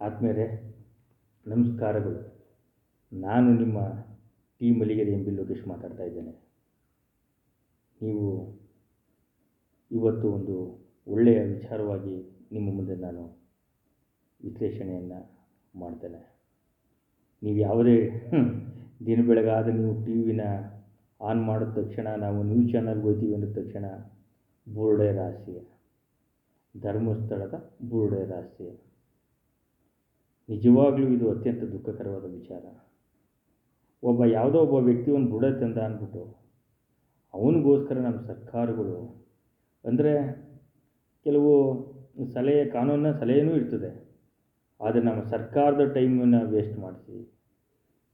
ಆತ್ಮೀಯರೇ ನಮಸ್ಕಾರಗಳು. ನಾನು ನಿಮ್ಮ T Malligere M B Lokesh ಮಾತಾಡ್ತಾ ಇದ್ದೇನೆ. ನೀವು ಇವತ್ತು ಒಂದು ಒಳ್ಳೆಯ ವಿಚಾರವಾಗಿ ನಿಮ್ಮ ಮುಂದೆ ನಾನು ವಿಶ್ಲೇಷಣೆಯನ್ನು ಮಾಡ್ತೇನೆ. ನೀವು ಯಾವುದೇ ದಿನ ಬೆಳಗಾದ ನೀವು ಟಿ ವಿನ ಆನ್ ಮಾಡಿದ ತಕ್ಷಣ ನಾವು ನ್ಯೂಸ್ ಚಾನಲ್ಗೆ ಹೋಗ್ತೀವಿ ಅಂದ ತಕ್ಷಣ ಬುರುಡೆ ರಾಶಿ ಧರ್ಮಸ್ಥಳದ ಬುರುಡೆ ರಾಶಿ ನಿಜವಾಗ್ಲೂ ಇದು ಅತ್ಯಂತ ದುಃಖಕರವಾದ ವಿಚಾರ. ಒಬ್ಬ ಯಾವುದೋ ಒಬ್ಬ ವ್ಯಕ್ತಿ ಒಂದು ಬುಡ ತಂದ ಅಂದ್ಬಿಟ್ಟು, ಅವನಿಗೋಸ್ಕರ ನಮ್ಮ ಸರ್ಕಾರಗಳು, ಅಂದರೆ ಕೆಲವು ಸಲಹೆ, ಕಾನೂನಿನ ಸಲಹೆನೂ ಇರ್ತದೆ. ಆದರೆ ನಮ್ಮ ಸರ್ಕಾರದ ಟೈಮನ್ನು ವೇಸ್ಟ್ ಮಾಡಿಸಿ,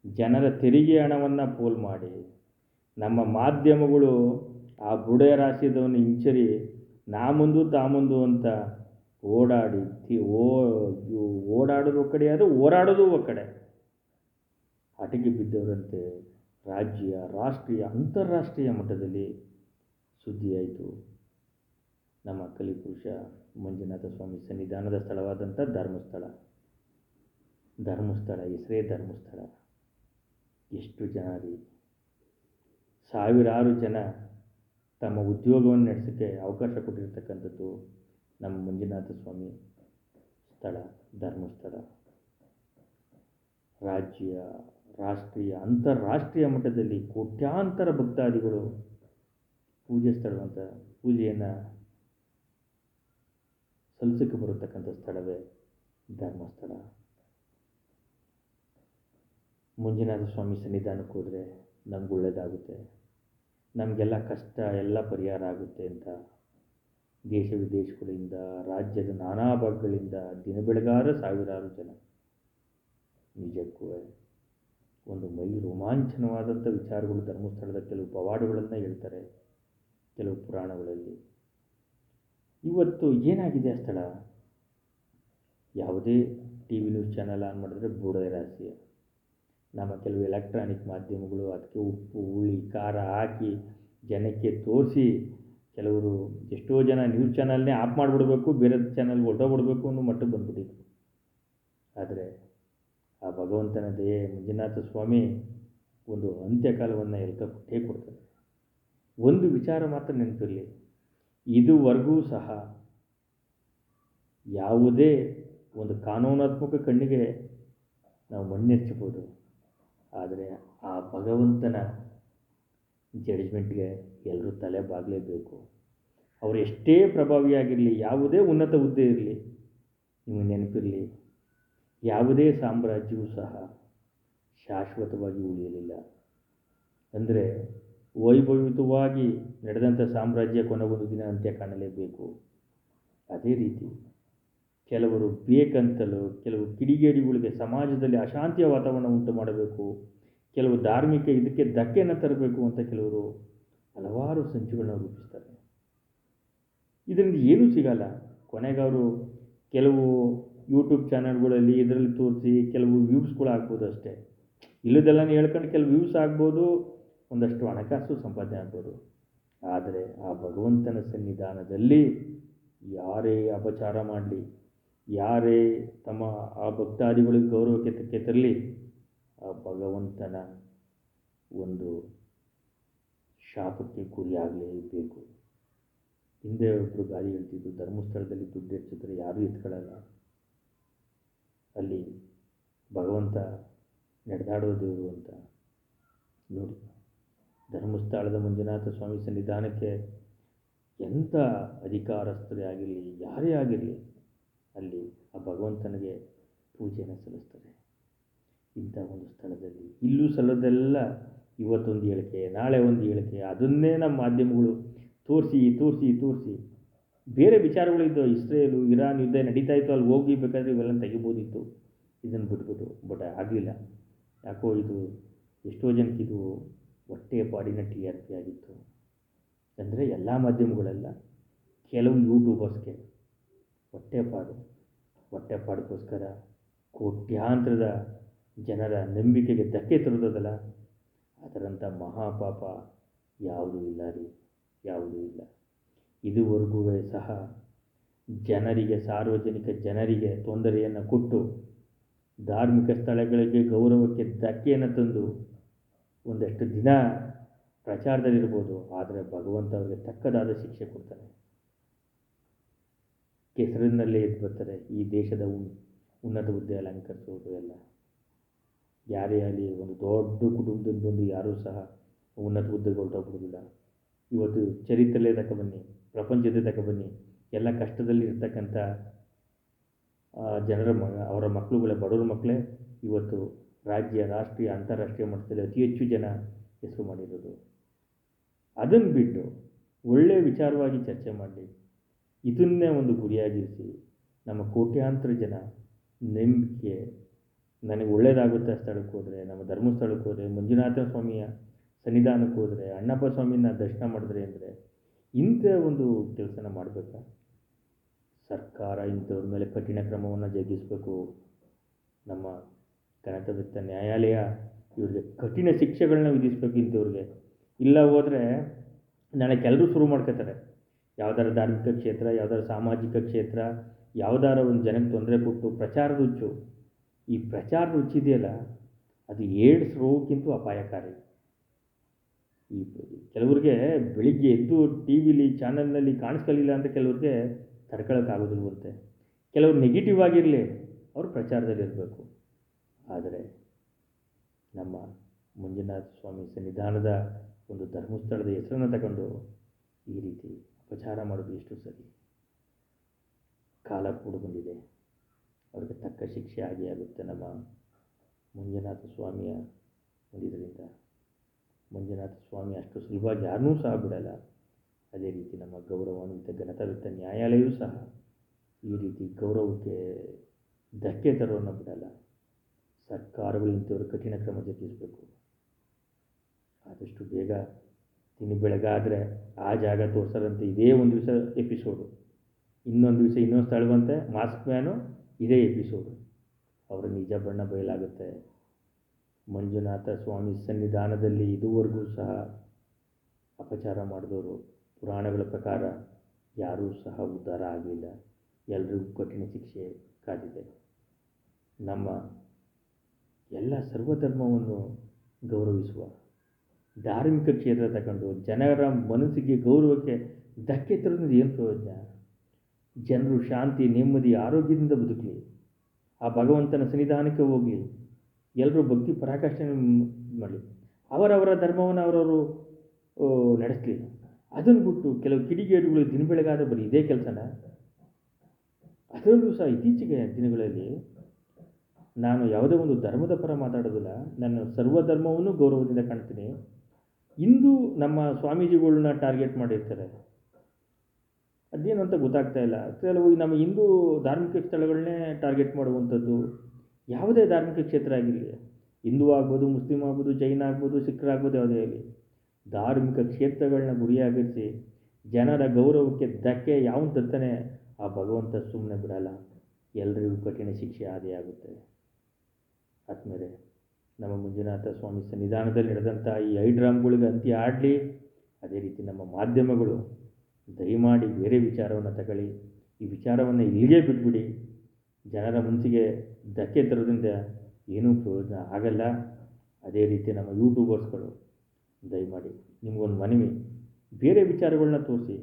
ಜನರ ತೆರಿಗೆ ಹಣವನ್ನು ಪೋಲ್ ಮಾಡಿ, ನಮ್ಮ ಮಾಧ್ಯಮಗಳು ಆ ಬುಡ ರಾಶಿದವನು ಹಿಂಚರಿ, ನಾ ಮುಂದು, ತಾ ಮುಂದು ಅಂತ ಓಡಾಡಿ ಓ ಓಡಾಡೋದು ಕಡೆ ಹೋರಾಡೋದು ಒ ಕಡೆ. ಹಟಕ್ಕೆ ಬಿದ್ದವರಂತೆ ರಾಜ್ಯ, ರಾಷ್ಟ್ರೀಯ, ಅಂತಾರಾಷ್ಟ್ರೀಯ ಮಟ್ಟದಲ್ಲಿ ಸುದ್ದಿಯಾಯಿತು. ನಮ್ಮ ಕಲಿಪುರುಷ ಮಂಜುನಾಥ ಸ್ವಾಮಿ ಸನ್ನಿಧಾನದ ಸ್ಥಳವಾದಂಥ ಧರ್ಮಸ್ಥಳ. ಧರ್ಮಸ್ಥಳ ಹೆಸರೇ ಧರ್ಮಸ್ಥಳ. ಎಷ್ಟು ಜನ ರೀ? ಸಾವಿರಾರು ಜನ ತಮ್ಮ ಉದ್ಯೋಗವನ್ನು ನಡೆಸೋಕ್ಕೆ ಅವಕಾಶ ಕೊಟ್ಟಿರ್ತಕ್ಕಂಥದ್ದು ನಮ್ಮ ಮಂಜುನಾಥ ಸ್ವಾಮಿ ಸ್ಥಳ, ಧರ್ಮಸ್ಥಳ. ರಾಜ್ಯ, ರಾಷ್ಟ್ರೀಯ, ಅಂತಾರಾಷ್ಟ್ರೀಯ ಮಟ್ಟದಲ್ಲಿ ಕೋಟ್ಯಾಂತರ ಭಕ್ತಾದಿಗಳು ಪೂಜೆ ಸ್ಥಳವಂತ ಪೂಜೆಯನ್ನು ಸಲ್ಲಿಸಕ್ಕೆ ಬರತಕ್ಕಂಥ ಸ್ಥಳವೇ ಧರ್ಮಸ್ಥಳ. ಮಂಜುನಾಥ ಸ್ವಾಮಿ ಸನ್ನಿಧಾನಕ್ಕೆ ಹೋದರೆ ನಮ್ಗೆ ಒಳ್ಳೆಯದಾಗುತ್ತೆ ನಮಗೆಲ್ಲ ಕಷ್ಟ, ಎಲ್ಲ ಪರಿಹಾರ ಆಗುತ್ತೆ ಅಂತ ದೇಶ ವಿದೇಶಗಳಿಂದ, ರಾಜ್ಯದ ನಾನಾ ಭಾಗಗಳಿಂದ ದಿನ ಬೆಳಗಾರ ಸಾವಿರಾರು ಜನ. ನಿಜಕ್ಕೂ ಒಂದು ಮೈ ರೋಮಾಂಚನವಾದಂಥ ವಿಚಾರಗಳು ಧರ್ಮಸ್ಥಳದ ಕೆಲವು ಪವಾಡಗಳನ್ನು ಹೇಳ್ತಾರೆ ಕೆಲವು ಪುರಾಣಗಳಲ್ಲಿ. ಇವತ್ತು ಏನಾಗಿದೆ ಆ ಸ್ಥಳ? ಯಾವುದೇ T V news channel on ಮಾಡಿದ್ರೆ ಬುಡ ರಾಶಿ ನಮ್ಮ ಕೆಲವು ಎಲೆಕ್ಟ್ರಾನಿಕ್ ಮಾಧ್ಯಮಗಳು ಅದಕ್ಕೆ ಉಪ್ಪು, ಹುಳಿ, ಖಾರ ಹಾಕಿ ಜನಕ್ಕೆ ತೋರಿಸಿ ಕೆಲವರು ಎಷ್ಟೋ ಜನ ನ್ಯೂಸ್ ಚಾನಲ್ನೇ ಆಫ್ ಮಾಡಿಬಿಡ್ಬೇಕು, ಬೇರೆ ಚಾನಲ್ಗೆ ಬಿಡಬೇಕು ಅನ್ನೋ ಮಟ್ಟಕ್ಕೆ ಬಂದ್ಬಿಟ್ಟಿದೆ ಆದರೆ ಆ ಭಗವಂತನ ದಯೆ ಮಂಜುನಾಥ ಸ್ವಾಮಿ ಒಂದು ಅಂತ್ಯಕಾಲವನ್ನು ಎಲ್ಕ ಕೊಟ್ಟೇ ಕೊಡ್ತಾರೆ. ಒಂದು ವಿಚಾರ ಮಾತ್ರ ನೆನಪಿರಲಿ. ಇದುವರೆಗೂ ಸಹ ಯಾವುದೇ ಒಂದು ಕಾನೂನಾತ್ಮಕ ಕಣ್ಣಿಗೆ ನಾವು ಮಣ್ಣೆರ್ಚಬೋದು. ಆದರೆ ಆ ಭಗವಂತನ ಜಡ್ಜ್ಮೆಂಟ್ಗೆ ಎಲ್ಲರೂ ತಲೆ ಬಾಗಲೇಬೇಕು. ಅವರು ಎಷ್ಟೇ ಪ್ರಭಾವಿಯಾಗಿರಲಿ, ಯಾವುದೇ ಉನ್ನತ ಹುದ್ದೆ ಇರಲಿ, ನಿಮಗೆ ನೆನಪಿರಲಿ, ಯಾವುದೇ ಸಾಮ್ರಾಜ್ಯವೂ ಸಹ ಶಾಶ್ವತವಾಗಿ ಉಳಿಯಲಿಲ್ಲ. ಅಂದರೆ ವೈಭವಿತವಾಗಿ ನಡೆದಂಥ ಸಾಮ್ರಾಜ್ಯ ಕೊನೆಗೊಂದು ದಿನ ಅಂತ್ಯ ಕಾಣಲೇಬೇಕು. ಅದೇ ರೀತಿ ಕೆಲವರು ಬೇಕಂತಲೂ, ಕೆಲವು ಕಿಡಿಗೇಡಿಗಳಿಗೆ ಸಮಾಜದಲ್ಲಿ ಅಶಾಂತಿಯ ವಾತಾವರಣ ಉಂಟು ಮಾಡಬೇಕು. ಕೆಲವು ಧಾರ್ಮಿಕ ಇದಕ್ಕೆ ಧಕ್ಕೆಯನ್ನು ತರಬೇಕು ಅಂತ ಕೆಲವರು ಹಲವಾರು ಸಂಚುಗಳನ್ನ ರೂಪಿಸ್ತಾರೆ. ಇದರಿಂದ ಏನೂ ಸಿಗಲ್ಲ. ಕೊನೆಗೆ ಅವರು ಕೆಲವು ಯೂಟ್ಯೂಬ್ ಚಾನಲ್ಗಳಲ್ಲಿ ಇದರಲ್ಲಿ ತೋರಿಸಿ ಕೆಲವು ವ್ಯೂಸ್ಗಳು ಆಗ್ಬೋದು ಅಷ್ಟೇ. ಇಲ್ಲದೆಲ್ಲ ಹೇಳ್ಕೊಂಡು ಕೆಲವು ವ್ಯೂಸ್ ಆಗ್ಬೋದು ಒಂದಷ್ಟು ಹಣಕಾಸು ಸಂಪಾದನೆ ಆಗ್ಬೋದು. ಆದರೆ ಆ ಭಗವಂತನ ಸನ್ನಿಧಾನದಲ್ಲಿ ಯಾರೇ ಅಪಚಾರ ಮಾಡಲಿ, ಯಾರೇ ತಮ್ಮ ಆ ಭಕ್ತಾದಿಗಳಿಗೆ ಗೌರವಕ್ಕೆ ತಕ್ಕೆ ತರಲಿ ಆ ಭಗವಂತನ ಒಂದು ಶಾಪಕ್ಕೆ ಗುರಿಯಾಗಲೇಬೇಕು ಹಿಂದೆ ಒಬ್ಬರು ಗಾಳಿ ಹೇಳ್ತಿದ್ದು ಧರ್ಮಸ್ಥಳದಲ್ಲಿ ದುಡ್ಡು ಹೆಚ್ಚಿದ್ರೆ ಯಾರೂ ಎತ್ಕೊಳ್ಳಲ್ಲ ಅಲ್ಲಿ ಭಗವಂತ ನಡೆದಾಡೋದು ಅಂತ ನೋಡಿ. ಧರ್ಮಸ್ಥಳದ ಮಂಜುನಾಥ ಸ್ವಾಮಿ ಸನ್ನಿಧಾನಕ್ಕೆ ಎಂಥ ಅಧಿಕಾರಸ್ಥರೇ ಆಗಿರಲಿ, ಯಾರೇ ಆಗಿರಲಿ, ಅಲ್ಲಿ ಆ ಭಗವಂತನಿಗೆ ಪೂಜೆಯನ್ನು ಸಲ್ಲಿಸ್ತಾರೆ. ಇಂಥ ಒಂದು ಸ್ಥಳದಲ್ಲಿ. ಇಲ್ಲೂ ಸಲ್ಲದೆಲ್ಲ ಇವತ್ತೊಂದು ಹೇಳಿಕೆ, ನಾಳೆ ಒಂದು ಹೇಳಿಕೆ. ಅದನ್ನೇ ನಮ್ಮ ಮಾಧ್ಯಮಗಳು ತೋರಿಸಿ ತೋರಿಸಿ ತೋರಿಸಿ. ಬೇರೆ ವಿಚಾರಗಳಿದ್ದವು ಇಸ್ರೇಲು, ಇರಾನ್ ಯುದ್ಧ ನಡೀತಾ ಇತ್ತು. ಅಲ್ಲಿ ಹೋಗಿ ಬೇಕಾದರೆ ಇವೆಲ್ಲ ತೆಗಿಬೋದಿತ್ತು. ಇದನ್ನು ಬಿಟ್ಬಿಟ್ಟು. ಬಟ್ ಆಗಲಿಲ್ಲ. ಯಾಕೋ ಇದು ಎಷ್ಟೋ ಜನಕ್ಕೆ ಇದು ಹೊಟ್ಟೆಯ ಪಾಡಿನ ಟಿ ಆರ್ ಪಿ ಆಗಿತ್ತು. ಅಂದರೆ ಎಲ್ಲ ಮಾಧ್ಯಮಗಳೆಲ್ಲ, ಕೆಲವು ಯೂಟ್ಯೂಬರ್ಸ್ಗೆ ಹೊಟ್ಟೆಪಾಡು. ಹೊಟ್ಟೆಪಾಡಿಗೋಸ್ಕರ ಕೋಟ್ಯಾಂತರದ ಜನರ ನಂಬಿಕೆಗೆ ಧಕ್ಕೆ ತರುವುದಲ್ಲ ಅದರಂಥ ಮಹಾಪಾಪ ಯಾವುದೂ ಇಲ್ಲ ರೀ, ಯಾವುದೂ ಇಲ್ಲ. ಇದುವರೆಗೂ ಸಹ ಜನರಿಗೆ, ಸಾರ್ವಜನಿಕ ಜನರಿಗೆ ತೊಂದರೆಯನ್ನು ಕೊಟ್ಟು ಧಾರ್ಮಿಕ ಸ್ಥಳಗಳಿಗೆ ಗೌರವಕ್ಕೆ ಧಕ್ಕೆಯನ್ನು ತಂದು ಒಂದಷ್ಟು ದಿನ ಪ್ರಚಾರದಲ್ಲಿರ್ಬೋದು, ಆದರೆ ಭಗವಂತ ಅವರಿಗೆ ತಕ್ಕದಾದ ಶಿಕ್ಷೆ ಕೊಡ್ತಾನೆ. ಕೆಸರಿನಲ್ಲೇ ಎದ್ದು ಬರ್ತಾರೆ. ಈ ದೇಶದ ಉನ್, ಉನ್ನತ ಹುದ್ದೆ ಅಲಂಕರಿಸುವುದು ಎಲ್ಲ. ಯಾರೇ ಆಗಲಿ, ಒಂದು ದೊಡ್ಡ ಕುಟುಂಬದಿಂದ ಬಂದು ಯಾರೂ ಸಹ ಉನ್ನತ ಹುದ್ದೆಗೆ ಹೊರಟೋಗ್ಬಿಡೋದಿಲ್ಲ ಇವತ್ತು ಚರಿತ್ರೆಯಲ್ಲೇ ತಗೊಬನ್ನಿ ಪ್ರಪಂಚದ ಬನ್ನಿ, ಎಲ್ಲ ಕಷ್ಟದಲ್ಲಿ ಇರ್ತಕ್ಕಂಥ ಜನರ ಮ, ಅವರ ಮಕ್ಕಳುಗಳೇ, ಬಡವ್ರ ಮಕ್ಕಳೇ, ಇವತ್ತು ರಾಜ್ಯ, ರಾಷ್ಟ್ರೀಯ, ಅಂತಾರಾಷ್ಟ್ರೀಯ ಮಟ್ಟದಲ್ಲಿ ಅತಿ ಹೆಚ್ಚು ಜನ ಹೆಸರು ಮಾಡಿರೋದು. ಅದನ್ನು ಬಿಟ್ಟು ಒಳ್ಳೆಯ ವಿಚಾರವಾಗಿ ಚರ್ಚೆ ಮಾಡಲಿ. ಇದನ್ನೇ ಒಂದು ಗುರಿಯಾಗಿರಿಸಿ ನಮ್ಮ ಕೋಟ್ಯಾಂತರ ಜನ ನಂಬಿಕೆ ನನಗೆ ಒಳ್ಳೆಯದಾಗುತ್ತೆ ಸ್ಥಳಕ್ಕೆ ಹೋದರೆ, ನಮ್ಮ ಧರ್ಮಸ್ಥಳಕ್ಕೆ ಹೋದರೆ, ಮಂಜುನಾಥ ಸ್ವಾಮಿಯ ಸನ್ನಿಧಾನಕ್ಕೆ ಹೋದರೆ, ಅಣ್ಣಪ್ಪ ಸ್ವಾಮಿನ ದರ್ಶನ ಮಾಡಿದ್ರೆ ಅಂದರೆ ಇಂಥ ಒಂದು ಕೆಲಸನ ಮಾಡಬೇಕಾ? ಸರ್ಕಾರ ಇಂಥವ್ರ ಮೇಲೆ ಕಠಿಣ ಕ್ರಮವನ್ನು ಜಗಿಸಬೇಕು ನಮ್ಮ ಕನಕದತ್ತ ನ್ಯಾಯಾಲಯ ಇವ್ರಿಗೆ ಕಠಿಣ ಶಿಕ್ಷೆಗಳನ್ನ ವಿಧಿಸಬೇಕು ಇಂಥವ್ರಿಗೆ. ಇಲ್ಲ ಹೋದರೆ ನಾಳೆ ಕೆಲರು ಶುರು ಮಾಡ್ಕೋತಾರೆ. ಯಾವ್ದಾರ ಧಾರ್ಮಿಕ ಕ್ಷೇತ್ರ, ಯಾವ್ದಾರ ಸಾಮಾಜಿಕ ಕ್ಷೇತ್ರ, ಯಾವ್ದಾರ ಒಂದು ಜನಕ್ಕೆ ತೊಂದರೆ ಕೊಟ್ಟು ಪ್ರಚಾರ ಹುಚ್ಚು ಈ ಪ್ರಚಾರ ರುಚಿದೆಯಲ್ಲ, ಅದು ಏಡ್ಸ್ ರೋಗಕ್ಕಿಂತ ಅಪಾಯಕಾರಿ. ಈ ಕೆಲವ್ರಿಗೆ ಬೆಳಿಗ್ಗೆ ಎದ್ದು ಟಿ ವಿಲಿ, ಚಾನಲ್ನಲ್ಲಿ ಕಾಣಿಸ್ಕೊಳ್ಳಿಲ್ಲ ಅಂತ ಕೆಲವ್ರಿಗೆ ತಡ್ಕೊಳ್ಳೋಕ್ಕಾಗೋದಿಲ್ವಂತೆ ಕೆಲವ್ರು ನೆಗೆಟಿವ್ ಆಗಿರಲಿ, ಅವರು ಪ್ರಚಾರದಲ್ಲಿರಬೇಕು ಆದರೆ ನಮ್ಮ ಮಂಜುನಾಥ ಸ್ವಾಮಿ ಸನ್ನಿಧಾನದ ಒಂದು ಧರ್ಮಸ್ಥಳದ ಹೆಸರನ್ನು ತಗೊಂಡು ಈ ರೀತಿ ಅಪಚಾರ ಮಾಡೋದು ಎಷ್ಟು ಸರಿ? ಕಾಲ ಕೂಡ ಬಂದಿದೆ ಅವ್ರಿಗೆ ತಕ್ಕ ಶಿಕ್ಷೆ ಆಗೇ ಆಗುತ್ತೆ ನಮ್ಮ ಮಂಜುನಾಥ ಸ್ವಾಮಿಯ ಇದರಿಂದ. ಮಂಜುನಾಥ ಸ್ವಾಮಿ ಅಷ್ಟು ಸುಲಭವಾಗಿ ಯಾರನ್ನೂ ಸಹ ಬಿಡಲ್ಲ. ಅದೇ ರೀತಿ ನಮ್ಮ ಗೌರವಾನ್ವಿತ ಗಣತಾವಿತ ನ್ಯಾಯಾಲಯವೂ ಸಹ ಈ ರೀತಿ ಗೌರವಕ್ಕೆ ಧಕ್ಕೆ ತರೋನ್ನು ಬಿಡಲ್ಲ. ಸರ್ಕಾರಗಳು ಇಂಥವ್ರು ಕಠಿಣ ಕ್ರಮ ಜರುಗಿಸಬೇಕು. ಆದಷ್ಟು ಬೇಗ ದಿನ ಬೆಳಗಾದರೆ ಆ ಜಾಗ ತೋರಿಸೋದಂತೆ ಇದೇ ಒಂದು ದಿವಸ ಎಪಿಸೋಡು ಇನ್ನೊಂದು ದಿವಸ ಇನ್ನೊಂದು ಸ್ಥಳವಂತೆ ಮಾಸ್ಕ್ ಮ್ಯಾನು ಇದೇ ಎಪಿಸೋಡು ಅವರ ನಿಜ ಬಣ್ಣ ಬಯಲಾಗುತ್ತೆ. ಮಂಜುನಾಥ ಸ್ವಾಮಿ ಸನ್ನಿಧಾನದಲ್ಲಿ ಇದುವರೆಗೂ ಸಹ ಅಪಚಾರ ಮಾಡಿದವರು. ಪುರಾಣಗಳ ಪ್ರಕಾರ ಯಾರೂ ಸಹ ಉದ್ಧಾರ ಆಗಲಿಲ್ಲ. ಎಲ್ರಿಗೂ ಕಠಿಣ ಶಿಕ್ಷೆ ಕಾದಿದೆ. ನಮ್ಮ ಎಲ್ಲ ಸರ್ವಧರ್ಮವನ್ನು ಗೌರವಿಸುವ ಧಾರ್ಮಿಕ ಕ್ಷೇತ್ರ ತಗೊಂಡು ಜನರ ಮನಸ್ಸಿಗೆ ಗೌರವಕ್ಕೆ ಧಕ್ಕೆ ತರೋದ್ರಿಂದ ಏನು ಪ್ರಯೋಜನ? ಜನರು ಶಾಂತಿ, ನೆಮ್ಮದಿ, ಆರೋಗ್ಯದಿಂದ ಬದುಕಲಿ. ಆ ಭಗವಂತನ ಸನ್ನಿಧಾನಕ್ಕೆ ಹೋಗಲಿ ಎಲ್ಲರೂ ಭಕ್ತಿ ಪರಾಕಾಷ್ಠೆ ಮಾಡಲಿ. ಅವರವರ ಧರ್ಮವನ್ನು ಅವರವರು ನಡೆಸಲಿ. ಅದನ್ನು ಬಿಟ್ಟು ಕೆಲವು ಕಿಡಿಗೇಡುಗಳು ದಿನ ಬೆಳಗಾದ ಬರೀ ಇದೇ ಕೆಲಸನ. ಅದರಲ್ಲೂ ಸಹ ಇತ್ತೀಚೆಗೆ ದಿನಗಳಲ್ಲಿ ನಾನು ಯಾವುದೇ ಒಂದು ಧರ್ಮದ ಪರ ಮಾತಾಡೋದಿಲ್ಲ. ನನ್ನ ಸರ್ವಧರ್ಮವನ್ನು ಗೌರವದಿಂದ ಕಾಣ್ತೀನಿ. ಇಂದು ನಮ್ಮ ಸ್ವಾಮೀಜಿಗಳನ್ನ ಟಾರ್ಗೆಟ್ ಮಾಡಿರ್ತಾರೆ. ಅದೇನು ಅಂತ ಗೊತ್ತಾಗ್ತಾ ಇಲ್ಲ. ಕೆಲವು ನಮ್ಮ ಹಿಂದೂ ಧಾರ್ಮಿಕ ಸ್ಥಳಗಳನ್ನೇ ಟಾರ್ಗೆಟ್ ಮಾಡುವಂಥದ್ದು ಯಾವುದೇ ಧಾರ್ಮಿಕ ಕ್ಷೇತ್ರ ಆಗಿರಲಿ. ಹಿಂದೂ ಆಗ್ಬೋದು, ಮುಸ್ಲಿಂ ಆಗ್ಬೋದು, ಜೈನ ಆಗ್ಬೋದು ಸಿಖ್ರಾಗ್ಬೋದು ಯಾವುದೇ ಆಗಲಿ. ಧಾರ್ಮಿಕ ಕ್ಷೇತ್ರಗಳನ್ನ ಗುರಿಯಾಗಿರಿಸಿ ಜನರ ಗೌರವಕ್ಕೆ ಧಕ್ಕೆ ಯಾವ ತರ್ತಾನೆ ಆ ಭಗವಂತ ಸುಮ್ಮನೆ ಬಿಡಲ್ಲ. ಎಲ್ಲರಿಗೂ ಕಠಿಣ ಶಿಕ್ಷೆ ಆದೇ ಆಗುತ್ತೆ. ಆದ್ಮೇಲೆ ನಮ್ಮ ಮಂಜುನಾಥ ಸ್ವಾಮಿ ಸನ್ನಿಧಾನದಲ್ಲಿ ನಡೆದಂಥ ಈ ಐಡ್ರಾಮ್ಗಳಿಗೆ ಅಂತ್ಯ ಆಡಲಿ. ಅದೇ ರೀತಿ ನಮ್ಮ ಮಾಧ್ಯಮಗಳು ದಯಮಾಡಿ ಬೇರೆ ವಿಚಾರವನ್ನು ತಗೊಳ್ಳಿ. ಈ ವಿಚಾರವನ್ನು ಇಲ್ಲಿಗೆ ಬಿಟ್ಬಿಡಿ. ಜನರ ಮನಸ್ಸಿಗೆ ಧಕ್ಕೆ ತರೋದ್ರಿಂದ ಏನೂ ಪ್ರಯೋಜನ ಆಗಲ್ಲ. ಅದೇ ರೀತಿ ನಮ್ಮ ಯೂಟ್ಯೂಬರ್ಸ್ಗಳು, ದಯಮಾಡಿ ನಿಮಗೊಂದು ಮನವಿ, ಬೇರೆ ವಿಚಾರಗಳನ್ನ ತೋರಿಸಿ.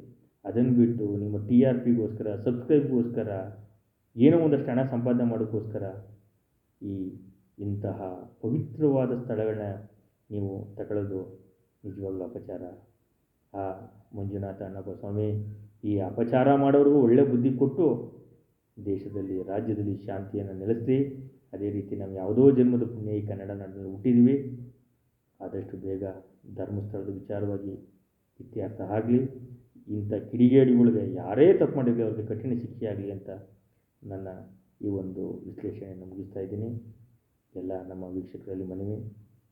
ಅದನ್ನು ಬಿಟ್ಟು ನಿಮ್ಮ ಟಿ ಆರ್ ಪಿಗೋಸ್ಕರ, ಸಬ್ಸ್ಕ್ರೈಬ್ಗೋಸ್ಕರ, ಏನೋ ಒಂದಷ್ಟು ಹಣ ಸಂಪಾದನೆ ಮಾಡೋಕ್ಕೋಸ್ಕರ ಈ ಇಂತಹ ಪವಿತ್ರವಾದ ಸ್ಥಳಗಳನ್ನ ನೀವು ತಗೊಳ್ಳೋದು ನಿಜವಾಗ್ಲೂ ಅಪಚಾರ. ಆ ಮಂಜುನಾಥ ಸ್ವಾಮಿ ಈ ಅಪಚಾರ ಮಾಡೋರಿಗೂ ಒಳ್ಳೆ ಬುದ್ಧಿ ಕೊಟ್ಟು ದೇಶದಲ್ಲಿ, ರಾಜ್ಯದಲ್ಲಿ ಶಾಂತಿಯನ್ನು ನೆಲೆಸಿ ಅದೇ ರೀತಿ ನಾವು ಯಾವುದೋ ಜನ್ಮದ ಪುಣ್ಯ ಈ ಕನ್ನಡ ನಾಡಿನಲ್ಲಿ ಹುಟ್ಟಿದ್ದೀವಿ ಆದಷ್ಟು ಬೇಗ ಧರ್ಮಸ್ಥಳದ ವಿಚಾರವಾಗಿ ಇತ್ಯರ್ಥ ಆಗಲಿ, ಇಂಥ ಕಿಡಿಗೇಡಿಗಳಿಗೆ ಯಾರೇ ತಪ್ಪು ಮಾಡಿರಲಿ ಅವ್ರಿಗೆ ಕಠಿಣ ಶಿಕ್ಷೆ ಆಗಲಿ ಅಂತ ನನ್ನ ಈ ಒಂದು ವಿಶ್ಲೇಷಣೆಯನ್ನು ಮುಗಿಸ್ತಾ ಇದ್ದೀನಿ. ಎಲ್ಲ ನಮ್ಮ ವೀಕ್ಷಕರಲ್ಲಿ ಮನವಿ.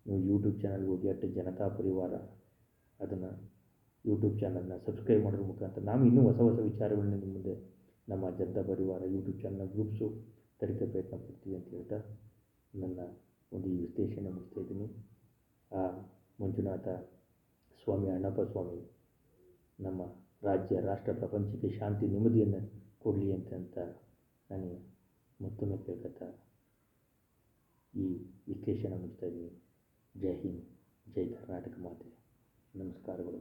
ನೀವು ಯೂಟ್ಯೂಬ್ ಚಾನಲ್ಗೆ ಹೋಗಿ ಅಟ್ಟು ಜನತಾ ಪರಿವಾರ, ಅದನ್ನು ಯೂಟ್ಯೂಬ್ ಚಾನಲ್ನ ಸಬ್ಸ್ಕ್ರೈಬ್ ಮಾಡೋದ್ರ ಮುಖಾಂತರ ನಾವು ಇನ್ನೂ ಹೊಸ ಹೊಸ ವಿಚಾರಗಳನ್ನ ನಿಮ್ಮ ಮುಂದೆ ನಮ್ಮ ಜನತಾ ಪರಿವಾರ ಯೂಟ್ಯೂಬ್ ಚಾನಲ್ನ ಗ್ರೂಪ್ಸು ತರಿಕೆ ಪ್ರಯತ್ನ ಪಡ್ತೀವಿ ಅಂತ ಹೇಳ್ತಾ ನನ್ನ ಒಂದು ಈ ವಿಶ್ಲೇಷಣೆ ಮುಗಿಸ್ತಾ ಇದ್ದೀನಿ. ಆ ಮಂಜುನಾಥ ಸ್ವಾಮಿ, ಅಣ್ಣಪ್ಪ ಸ್ವಾಮಿ, ನಮ್ಮ ರಾಜ್ಯ ರಾಷ್ಟ್ರ ಪ್ರಪಂಚಕ್ಕೆ ಶಾಂತಿ ನೆಮ್ಮದಿಯನ್ನು ಕೊಡಲಿ ಅಂತ ನಾನು ಮತ್ತೊಮ್ಮೆ ಕೇಳ್ಕೊತಾ ಈ ವಿಶ್ಲೇಷಣೆ ಮುಗಿಸ್ತಾ ಇದ್ದೀನಿ. ಜೈ ಹಿಂದ್, ಜೈ ಕರ್ನಾಟಕ ಮಾತೆ. ನಮಸ್ಕಾರಗಳು.